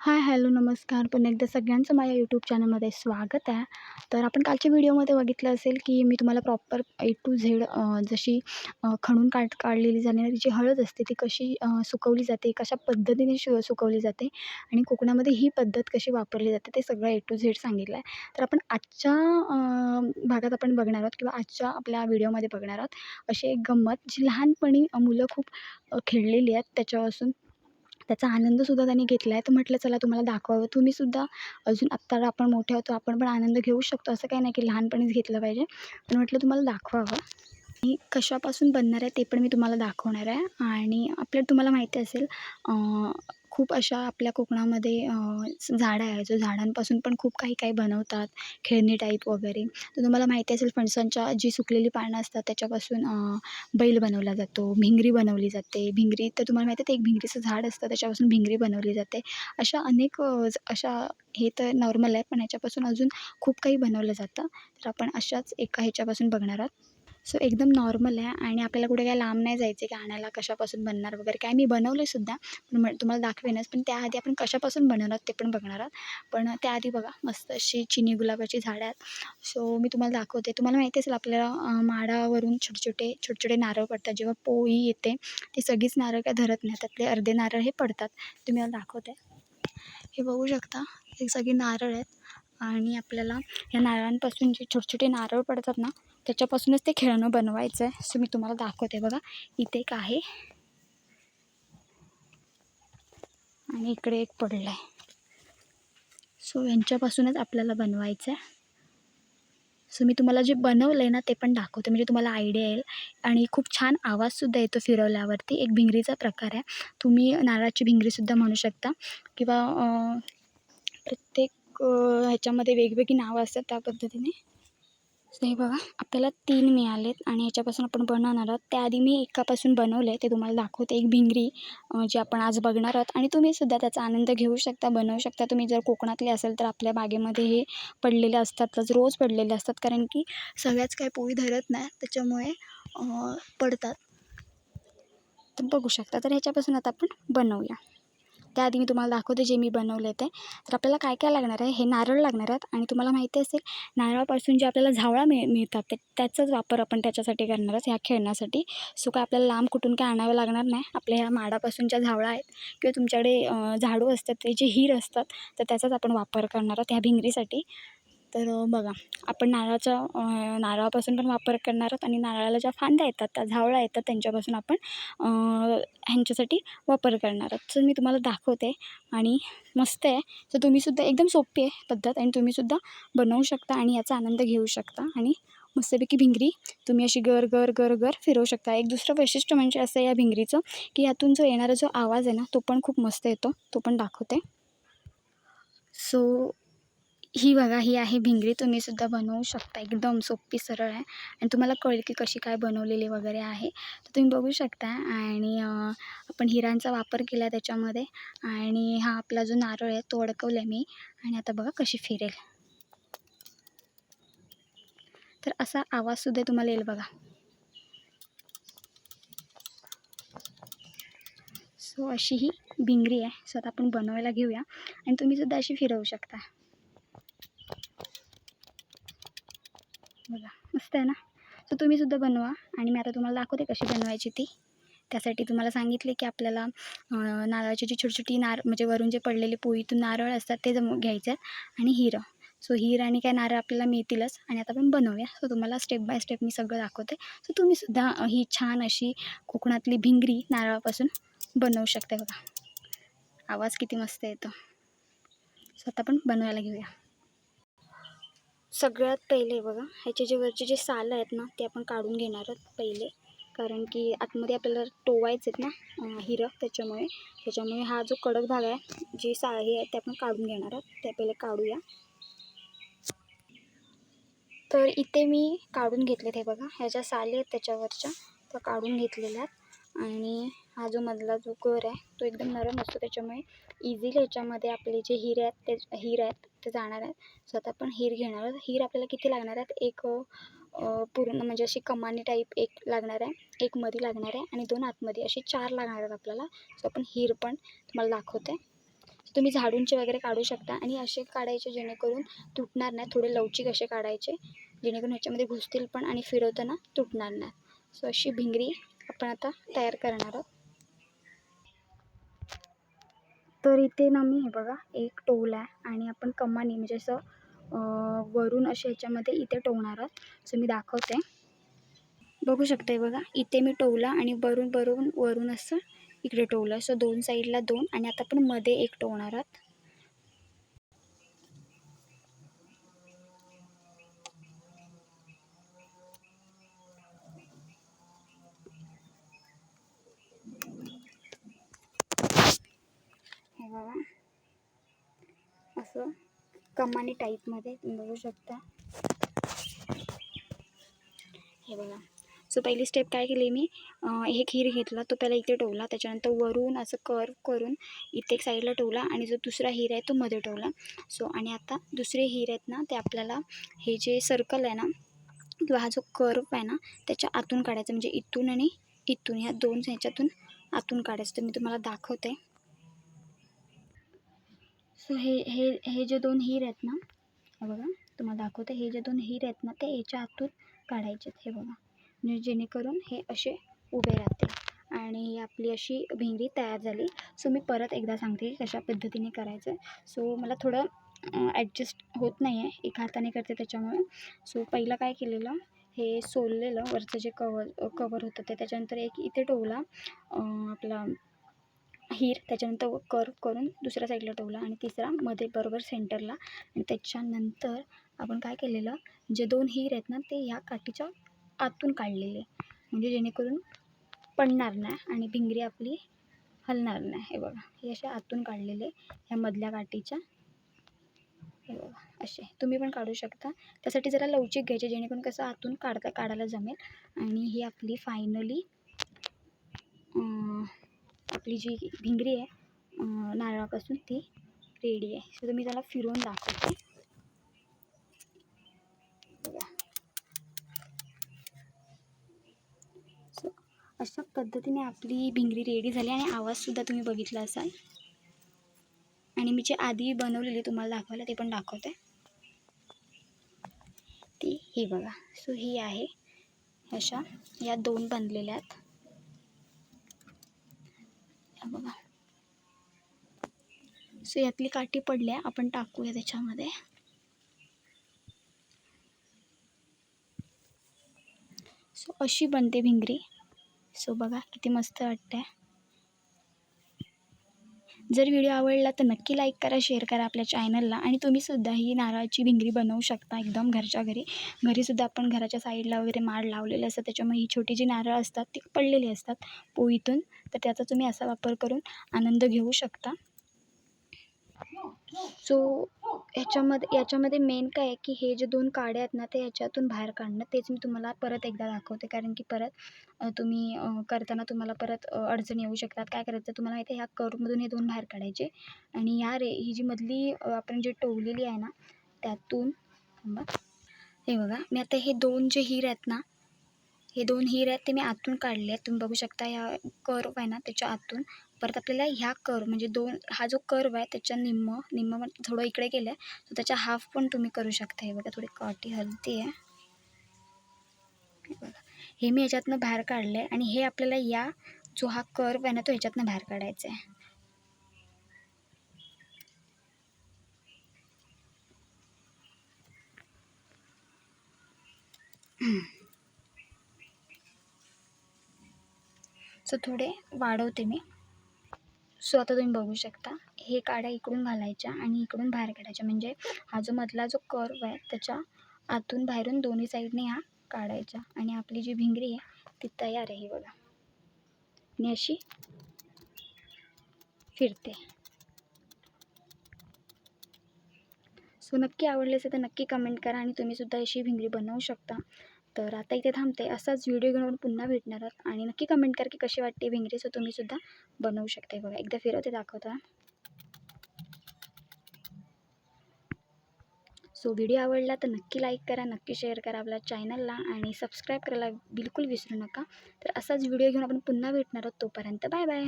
Hi hello नमस्कार. पुन्हा एकदा सगळ्यांचं माझ्या यूट्यूब चॅनलमध्ये स्वागत आहे. तर आपण कालच्या व्हिडिओमध्ये बघितलं असेल की मी तुम्हाला प्रॉपर ए टू झेड जशी खणून काढ काढलेली जाणारी जी हळद असते ती कशी सुकवली जाते कशा पद्धतीने शु सुकवली जाते आणि कोकणामध्ये ही पद्धत कशी वापरली जाते ते सगळं ए टू झेड सांगितलं आहे. तर आपण आजच्या भागात आपण बघणार आहोत किंवा आजच्या आपल्या व्हिडिओमध्ये बघणार आहोत अशी एक गंमत जी लहानपणी मुलं खूप खेळलेली आहेत. त्याच्यापासून त्याचा आनंदसुद्धा त्यांनी घेतला आहे तर म्हटलं चला तुम्हाला दाखवावं. तुम्हीसुद्धा अजून आत्ता आपण मोठे होतो आपण पण आनंद घेऊ शकतो. असं काही नाही की लहानपणीच घेतलं पाहिजे. पण म्हटलं तुम्हाला दाखवावं. आणि कशापासून बनणार आहे ते पण मी तुम्हाला दाखवणार आहे. आणि आपल्या तुम्हाला माहिती असेल खूप अशा आपल्या कोकणामध्ये झाडं आहे जो झाडांपासून पण खूप काही काही बनवतात खेळणी टाईप वगैरे. तर तुम्हाला माहिती असेल फणसांच्या जी सुकलेली पानं असतात त्याच्यापासून बैल बनवला जातो भिंगरी बनवली जाते. भिंगरी तर तुम्हाला माहिती आहे ते एक भिंगरीचं झाड असतं त्याच्यापासून भिंगरी बनवली जाते. अशा अनेक ज- अशा हे तर नॉर्मल आहे पण ह्याच्यापासून अजून खूप काही बनवलं जातं. तर आपण अशाच एका ह्याच्यापासून बघणार आहोत. सो एकदम नॉर्मल आहे आणि आपल्याला कुठे काय लांब नाही जायचं की आणायला कशापासून बनणार वगैरे. काय मी बनवलं सुद्धा पण तुम्हाला दाखवेनच पण त्याआधी आपण कशापासून बनवणार आहोत ते पण बघणार आहोत. पण त्याआधी बघा मस्त अशी चिनी गुलाबाची झाडं आहेत. सो मी तुम्हाला दाखवते. तुम्हाला माहिती असेल आपल्याला माडावरून छोटे छोटे छोटे छोटे नारळ पडतात. जेव्हा पोळी येते ती सगळीच नारळ काय धरत नाही. त्यातले अर्धे नारळ हे पडतात. तुम्ही मला दाखवते. हे बघू शकता हे सगळे नारळ आहेत. आणि आपल्याला या नारळांपासून जे छोटे छोटे नारळ पडतात ना त्याच्यापासूनच ते खेळणं बनवायचं आहे सो मी तुम्हाला दाखवते बघा. इथे एक आहे. आणि इकडे एक पडलं आहे सो यांच्यापासूनच आपल्याला बनवायचं आहे सो मी तुम्हाला जे बनवलं आहे ना ते पण दाखवते. म्हणजे तुम्हाला आयडिया येईल. आणि खूप छान आवाजसुद्धा येतो फिरवल्यावरती. एक भिंगरीचा प्रकार आहे. तुम्ही नारळाची भिंगरीसुद्धा म्हणू शकता. किंवा प्रत्येक ह्याच्यामध्ये वेगवेगळी नावं असतात त्या पद्धतीने. हे बघा आपल्याला तीन मिळालेत आणि ह्याच्यापासून आपण बनवणार आहोत. त्याआधी मी एकापासून बनवले ते तुम्हाला दाखवते. एक भिंगरी जी आपण आज बघणार आहोत. आणि तुम्हीसुद्धा त्याचा आनंद घेऊ शकता बनवू शकता. तुम्ही जर कोकणातले असेल तर आपल्या बागेमध्ये हे पडलेले असतातच रोज पडलेले असतात. कारण की सगळ्याच काही पोळी धरत नाही त्याच्यामुळे पडतात. तर बघू शकता. तर ह्याच्यापासून आता आपण बनवूया. त्याआधी मी तुम्हाला दाखवते जे मी बनवले ते. तर आपल्याला काय काय लागणार आहे? हे नारळ लागणार आहेत आणि तुम्हाला माहिती असेल नारळापासून जे आपल्याला झावळा मिळ मिळतात ते त्याचाच वापर आपण त्याच्यासाठी करणार आहोत ह्या खेळण्यासाठी. सो काय आपल्याला लांब कुठून काय आणावं लागणार नाही. आपल्या ह्या माडापासून ज्या झावळा आहेत किंवा तुमच्याकडे झाडू असतात ते जे हिर असतात तर त्याचाच आपण वापर करणार आहोत ह्या भिंगरीसाठी. तर बघा आपण नारळाचा नारळापासून पण वापर करणार आहोत आणि नारळाला ज्या फांद्या येतात त्या झावळा येतात त्यांच्यापासून आपण ह्यांच्यासाठी वापर करणार आहोत. तर मी तुम्हाला दाखवते आणि मस्त आहे. तर तुम्हीसुद्धा एकदम सोपी आहे पद्धत आणि तुम्हीसुद्धा बनवू शकता आणि याचा आनंद घेऊ शकता आणि मस्तपैकी भिंगरी तुम्ही अशी गर गर गर गर फिरवू शकता. एक दुसरं वैशिष्ट्य म्हणजे असं आहे या भिंगरीचं की यातून जो येणारा जो आवाज आहे ना तो पण खूप मस्त येतो. तो पण दाखवते. सो ही बघा ही आहे भिंगरी तुम्हीसुद्धा बनवू शकता. एकदम सोपी सरळ आहे. आणि तुम्हाला कळेल की कशी काय बनवलेली वगैरे आहे. तर तुम्ही बघू शकता. आणि आपण हिरांचा वापर केला त्याच्यामध्ये. आणि हा आपला जो नारळ आहे तो अडकवला मी. आणि आता बघा कशी फिरेल. तर असा आवाजसुद्धा तुम्हाला येईल बघा. सो अशी ही भिंगरी आहे. सो आता आपण बनवायला घेऊया. आणि तुम्हीसुद्धा अशी फिरवू शकता. बघा मस्त आहे ना? सो तुम्हीसुद्धा बनवा आणि मी आता तुम्हाला दाखवते कशी बनवायची ती. त्यासाठी तुम्हाला सांगितले की आपल्याला नारळाची जी छोटी छोटी नार म्हणजे वरून जे पडलेले पोळीतून नारळ असतात ते जम घ्यायचे आहेत आणि हिरं. सो हिर आणि काय नारळ आपल्याला मिळतीलच आणि आता आपण बनवूया. सो तुम्हाला स्टेप बाय स्टेप मी सगळं दाखवते. सो तुम्हीसुद्धा ही छान अशी कोकणातली भिंगरी नारळापासून बनवू शकते बघा. आवाज किती मस्त येतो. सो आता आपण बनवायला घेऊया. सगळ्यात पहिले बघा ह्याचे जे वरचे जे सालं आहेत ना ते आपण काढून घेणार आहोत पहिले. कारण की आतमध्ये आपल्याला टोवायचे आहेत ना हिरं त्याच्यामुळे. त्याच्यामुळे हा जो कडक भाग आहे जी साळी आहे ते आपण काढून घेणार आहोत. त्या पहिले काढूया. तर इथे मी काढून घेतले ते बघा ह्या ज्या साली आहेत त्याच्यावरच्या त्या काढून घेतलेल्या आहेत. आणि हा जो मधला जो कोर आहे तो एकदम नरम असतो. त्याच्यामुळे इझिली ह्याच्यामध्ये आपले जे हिरे आहेत ते हिर आहेत ते जाणार आहेत. स्वतः पण आपण हिर घेणार आहोत. हिर आपल्याला किती लागणार आहेत? एक पूर्ण म्हणजे अशी कमानी टाईप एक लागणार आहे. एक मधी लागणार आहे आणि दोन आतमध्ये. असे चार लागणार आहेत आपल्याला. सो आपण हिर पण तुम्हाला दाखवते. तुम्ही झाडूंचे वगैरे काढू शकता आणि असे काढायचे जेणेकरून तुटणार नाही. थोडे लवचिक असे काढायचे. जेणेकरून ह्याच्यामध्ये घुसतील पण आणि फिरवताना तुटणार नाही. सो अशी भिंगरी आपण आता तयार करणार आहोत. तर इथे ना मी हे बघा एक टोल आहे आणि आपण कमानी म्हणजे असं वरून असे ह्याच्यामध्ये इथे टोवणार आहोत. सो मी दाखवते. बघू शकते बघा इथे मी टोवला आणि वरून वरून वरून असं इकडे टोवलं सो दोन साईडला दोन आणि आता आपण मध्ये एक टोवणार आहोत हे बघा असं कमानी टाईपमध्ये तुम्ही बघू शकता. हे बघा. सो पहिली स्टेप काय केली मी? एक हिर घेतला तो पहिला इथे ठेवला. त्याच्यानंतर वरून असं कर्व करून इथे एक साईडला ठेवला आणि जो दुसरा हिर आहे तो मध्ये ठेवला. सो आणि आता दुसरे हिर आहेत ना ते आपल्याला हे जे सर्कल आहे ना किंवा हा जो कर्व आहे ना त्याच्या आतून काढायचा. म्हणजे इथून आणि इथून. ह्या दोन ह्याच्यातून आतून काढायचं. तर मी तुम्हाला दाखवते. सो हे हे हे जे दोन हिर आहेत ना बघा तुम्हाला दाखवते हे जे दोन हिर आहेत ना ते याच्या आतून काढायचे हे बघा. म्हणजे जेणेकरून हे असे उभे राहतील आणि आपली अशी भिंगरी तयार झाली. सो मी परत एकदा सांगते की कशा पद्धतीने करायचं. सो मला थोडं ॲडजस्ट होत नाही आहे एका हाताने करते त्याच्यामुळे. सो पहिलं काय केलेलं हे सोललेलं वरचं जे कवर कवर होतं ते त्याच्यानंतर एक इथे टोवला आपला हीर त्याच्यानंतर कर्व करून दुसऱ्या साईडला ठेवला आणि तिसरा मध्ये बरोबर सेंटरला आणि त्याच्यानंतर आपण काय केलेलं जे दोन हीर आहेत ना ते ह्या काठीच्या आतून काढलेले. म्हणजे जेणेकरून पडणार नाही आणि भिंगरी आपली हलणार नाही. हे बघा हे असे आतून काढलेले ह्या मधल्या काठीच्या. हे बघा असे. तुम्ही पण काढू शकता. त्यासाठी जरा लवचिक घ्यायचे जेणेकरून कसं आतून काढता काढायला जमेल. आणि ही आपली फायनली आपली जी भिंगरी आहे नारळापासून ती रेडी आहे. सो मी त्याला फिरवून दाखवते. बघा. सो अशा पद्धतीने आपली भिंगरी रेडी झाली आणि आवाजसुद्धा तुम्ही बघितला असाल. आणि मी जे आधी बनवलेली तुम्हाला दाखवायला ते पण दाखवते. ती ही बघा. सो ही आहे अशा या दोन बनलेल्या आहेत. बघा सो यातली काठी पडल्या. आपण टाकूया त्याच्यामध्ये. सो अशी बनते भिंगरी. सो बघा किती मस्त वाटते जर व्हिडिओ आवडला तर नक्की लाईक करा शेअर करा आपल्या चॅनलला आणि तुम्हीसुद्धा ही नारळाची भिंगरी बनवू शकता एकदम घरच्या घरी. घरीसुद्धा आपण घराच्या साईडला वगैरे माड लावलेले असतात त्याच्यामुळे ही छोटी जी नारळ असतात ती पडलेली असतात पोईतून तर त्याचा तुम्ही असा वापर करून आनंद घेऊ शकता. सो ह्याच्यामध्ये याच्यामध्ये मेन काय आहे की हे जे दोन काड्या आहेत ना ते ह्याच्यातून बाहेर काढणं तेच मी तुम्हाला परत एकदा दाखवते. कारण की परत तुम्ही करताना तुम्हाला परत अडचण अडचणी येऊ शकतात. काय करायचं तुम्हाला माहिती आहे ह्या कर्वमधून हे दोन बाहेर काढायचे. आणि ह्या रे ही जी मधली आपण जी टोवलेली आहे ना त्यातून हे बघा मी आता हे दोन जे हिर आहेत ना हे दोन हिर आहेत ते मी आतून काढले आहेत. तुम्ही बघू शकता ह्या कर्व आहे ना त्याच्या आतून. परत आपल्याला ह्या कर म्हणजे दोन हा जो कर्व आहे त्याच्या निम्म निम्म पण थोडं इकडे गेलं आहे तर त्याच्या हाफ पण तुम्ही करू शकता. हे बघा थोडी काटी हलती आहे हे बघा. हे मी ह्याच्यातनं बाहेर काढलं आहे आणि हे आपल्याला या जो हा कर्व आहे ना तो ह्याच्यातनं बाहेर काढायचा आहे सो थोडे वाढवते मी. सो आता तुम्ही बघू शकता हे काड्या इकडून घालायच्या आणि इकडून बाहेर काढायच्या. म्हणजे हा जो मधला जो कर्व आहे त्याच्या आतून बाहेरून दोन्ही साईडने ह्या काढायच्या. आणि आपली जी भिंगरी आहे ती तयार आहे बघा. आणि अशी फिरते. सो नक्की आवडले असेल तर नक्की कमेंट करा आणि तुम्हीसुद्धा अशी भिंगरी बनवू शकता. तर आता इथे थांबते. असाच व्हिडिओ घेऊन आपण पुन्हा भेटणार आहोत. आणि नक्की कमेंट करा की कशी वाटते भिंगरी सो तुम्हीसुद्धा बनवू शकता. बघा एकदा फिरवते दाखवता. सो व्हिडिओ आवडला तर नक्की लाईक करा नक्की शेअर करा आपल्या चॅनलला आणि सबस्क्राईब करायला बिलकुल विसरू नका. तर असाच व्हिडिओ घेऊन आपण पुन्हा भेटणार आहोत. तोपर्यंत बाय बाय